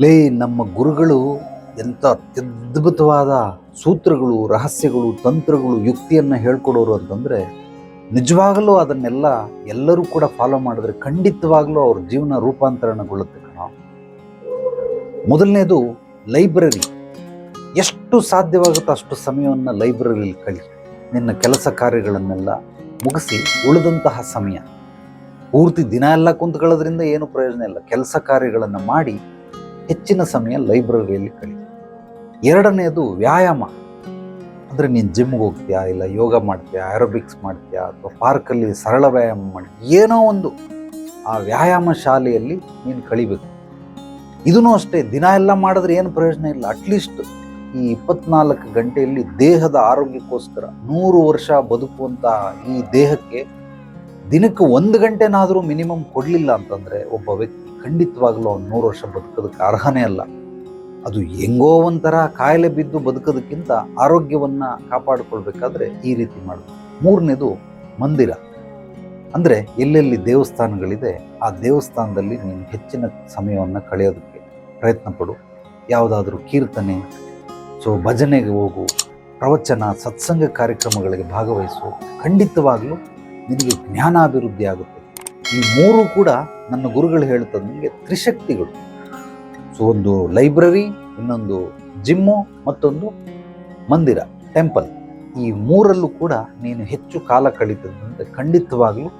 ಲೇ, ನಮ್ಮ ಗುರುಗಳು ಎಂಥ ಅತ್ಯದ್ಭುತವಾದ ಸೂತ್ರಗಳು, ರಹಸ್ಯಗಳು, ತಂತ್ರಗಳು, ಯುಕ್ತಿಯನ್ನು ಹೇಳ್ಕೊಡೋರು ಅಂತಂದರೆ ನಿಜವಾಗಲೂ ಅದನ್ನೆಲ್ಲ ಎಲ್ಲರೂ ಕೂಡ ಫಾಲೋ ಮಾಡಿದ್ರೆ ಖಂಡಿತವಾಗಲೂ ಅವ್ರ ಜೀವನ ರೂಪಾಂತರಣಗೊಳ್ಳುತ್ತೆ ಕಣ. ಮೊದಲನೇದು ಲೈಬ್ರರಿ. ಎಷ್ಟು ಸಾಧ್ಯವಾಗುತ್ತೋ ಅಷ್ಟು ಸಮಯವನ್ನು ಲೈಬ್ರರಿಲಿ ಕಳಿ. ನಿನ್ನ ಕೆಲಸ ಕಾರ್ಯಗಳನ್ನೆಲ್ಲ ಮುಗಿಸಿ ಉಳಿದಂತಹ ಸಮಯ. ಪೂರ್ತಿ ದಿನ ಎಲ್ಲ ಕುಂತ್ಕೊಳ್ಳೋದ್ರಿಂದ ಏನು ಪ್ರಯೋಜನ ಇಲ್ಲ. ಕೆಲಸ ಕಾರ್ಯಗಳನ್ನು ಮಾಡಿ ಹೆಚ್ಚಿನ ಸಮಯ ಲೈಬ್ರರಿಯಲ್ಲಿ ಕಳಿ ಎರಡನೆಯದು ವ್ಯಾಯಾಮ. ಅಂದರೆ ನೀನು ಜಿಮ್ಗೆ ಹೋಗ್ತೀಯಾ, ಇಲ್ಲ ಯೋಗ ಮಾಡ್ತೀಯಾ ಆರೋಬಿಕ್ಸ್ ಮಾಡ್ತೀಯಾ, ಅಥವಾ ಪಾರ್ಕಲ್ಲಿ ಸರಳ ವ್ಯಾಯಾಮ ಮಾಡಿ, ಏನೋ ಒಂದು ಆ ವ್ಯಾಯಾಮ ಶಾಲೆಯಲ್ಲಿ ನೀನು ಕಳಿಬೇಕು ಇದೂ ಅಷ್ಟೇ, ದಿನ ಎಲ್ಲ ಮಾಡಿದ್ರೆ ಏನು ಪ್ರಯೋಜನ ಇಲ್ಲ. ಅಟ್ಲೀಸ್ಟ್ ಈ ಇಪ್ಪತ್ನಾಲ್ಕು ಗಂಟೆಯಲ್ಲಿ ದೇಹದ ಆರೋಗ್ಯಕ್ಕೋಸ್ಕರ ನೂರು ವರ್ಷ ಬದುಕುವಂತಹ ಈ ದೇಹಕ್ಕೆ ದಿನಕ್ಕೆ ಒಂದು ಗಂಟೆನಾದರೂ ಮಿನಿಮಮ್ ಕೊಡಲಿಲ್ಲ ಅಂತಂದರೆ ಒಬ್ಬ ವ್ಯಕ್ತಿ ಖಂಡಿತವಾಗ್ಲೂ ಅವ್ನು ನೂರು ವರ್ಷ ಬದುಕೋದಕ್ಕೆ ಅರ್ಹನೇ ಅಲ್ಲ. ಅದು ಹೆಂಗೋ ಒಂಥರ ಕಾಯಿಲೆ ಬಿದ್ದು ಬದುಕೋದಕ್ಕಿಂತ ಆರೋಗ್ಯವನ್ನು ಕಾಪಾಡಿಕೊಳ್ಬೇಕಾದ್ರೆ ಈ ರೀತಿ ಮಾಡೋದು ಮೂರನೇದು ಮಂದಿರ. ಅಂದರೆ ಎಲ್ಲೆಲ್ಲಿ ದೇವಸ್ಥಾನಗಳಿದೆ, ಆ ದೇವಸ್ಥಾನದಲ್ಲಿ ನೀನು ಹೆಚ್ಚಿನ ಸಮಯವನ್ನು ಕಳೆಯೋದಕ್ಕೆ ಪ್ರಯತ್ನ ಪಡು. ಯಾವುದಾದ್ರೂ ಕೀರ್ತನೆ, ಸೊ ಭಜನೆಗೆ ಹೋಗು, ಪ್ರವಚನ, ಸತ್ಸಂಗ ಕಾರ್ಯಕ್ರಮಗಳಿಗೆ ಭಾಗವಹಿಸು. ಖಂಡಿತವಾಗಲೂ ನಿನಗೆ ಜ್ಞಾನಾಭಿವೃದ್ಧಿ ಆಗುತ್ತೆ. ಈ ಮೂರು ಕೂಡ ನನ್ನ ಗುರುಗಳು ಹೇಳ್ತದೆ ನನಗೆ ತ್ರಿಶಕ್ತಿಗಳು. ಸೊ ಒಂದು ಲೈಬ್ರರಿ ಇನ್ನೊಂದು ಜಿಮ್ಮು ಮತ್ತೊಂದು ಮಂದಿರ ಟೆಂಪಲ್ ಈ ಮೂರಲ್ಲೂ ಕೂಡ ನೀನು ಹೆಚ್ಚು ಕಾಲ ಕಳೀತದಂತೆ ಖಂಡಿತವಾಗಲೂ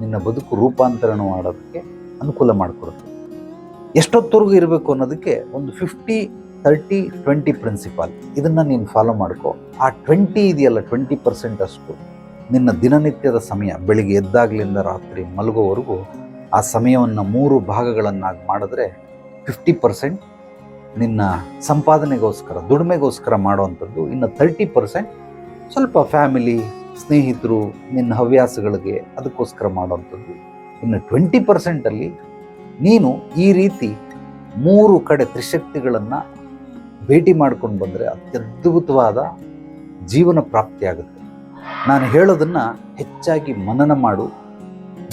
ನಿನ್ನ ಬದುಕು ರೂಪಾಂತರಣ ಮಾಡೋದಕ್ಕೆ ಅನುಕೂಲ ಮಾಡಿಕೊಡುತ್ತೆ. ಎಷ್ಟೊತ್ತವರೆಗೂ ಇರಬೇಕು ಅನ್ನೋದಕ್ಕೆ ಒಂದು ಫಿಫ್ಟಿ ತರ್ಟಿ ಟ್ವೆಂಟಿ ಪ್ರಿನ್ಸಿಪಾಲ್ ಇದನ್ನು ನೀನು ಫಾಲೋ ಮಾಡ್ಕೋ. ಆ ಟ್ವೆಂಟಿ ಇದೆಯಲ್ಲ ಟ್ವೆಂಟಿ ಪರ್ಸೆಂಟ್ ಅಷ್ಟು. ನಿನ್ನ ದಿನನಿತ್ಯದ ಸಮಯ ಬೆಳಿಗ್ಗೆ ಎದ್ದಾಗಲಿಂದ ರಾತ್ರಿ ಮಲಗೋವರೆಗೂ ಆ ಸಮಯವನ್ನು ಮೂರು ಭಾಗಗಳನ್ನಾಗಿ ಮಾಡಿದ್ರೆ ಫಿಫ್ಟಿ ಪರ್ಸೆಂಟ್ ನಿನ್ನ ಸಂಪಾದನೆಗೋಸ್ಕರ, ದುಡಿಮೆಗೋಸ್ಕರ ಮಾಡುವಂಥದ್ದು, ಇನ್ನು ತರ್ಟಿ ಪರ್ಸೆಂಟ್ ಸ್ವಲ್ಪ ಫ್ಯಾಮಿಲಿ ಸ್ನೇಹಿತರು, ನಿನ್ನ ಹವ್ಯಾಸಗಳಿಗೆ ಅದಕ್ಕೋಸ್ಕರ ಮಾಡುವಂಥದ್ದು. ಇನ್ನು ಟ್ವೆಂಟಿ ಪರ್ಸೆಂಟಲ್ಲಿ ನೀನು ಈ ರೀತಿ ಮೂರು ಕಡೆ ತ್ರಿಶಕ್ತಿಗಳನ್ನು ಭೇಟಿ ಮಾಡ್ಕೊಂಡು ಬಂದರೆ ಅತ್ಯದ್ಭುತವಾದ ಜೀವನ ಪ್ರಾಪ್ತಿಯಾಗುತ್ತೆ. ನಾನು ಹೇಳೋದನ್ನು ಹೆಚ್ಚಾಗಿ ಮನನ ಮಾಡು.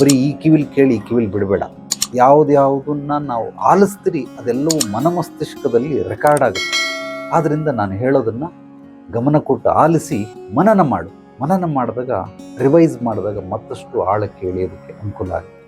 ಬರೀ ಈ ಕಿವಿಲ್ ಕೇಳಿ, ಈ ಕಿವಿಲ್ ಬಿಡಬೇಡ. ಯಾವುದ್ಯಾವುದನ್ನು ನಾವು ಆಲಿಸ್ತೀರಿ, ಅದೆಲ್ಲವೂ ಮನಮಸ್ತಿಷ್ಕದಲ್ಲಿ ರೆಕಾರ್ಡ್ ಆಗುತ್ತೆ. ಆದ್ದರಿಂದ ನಾನು ಹೇಳೋದನ್ನು ಗಮನ ಕೊಟ್ಟು ಆಲಿಸಿ ಮನನ ಮಾಡು. ಮನನ ಮಾಡಿದಾಗ ರಿವೈಸ್ ಮಾಡಿದಾಗ ಮತ್ತಷ್ಟು ಆಳಕ್ಕೆ ಇಳಿಯೋದಕ್ಕೆ ಅನುಕೂಲ ಆಗುತ್ತೆ.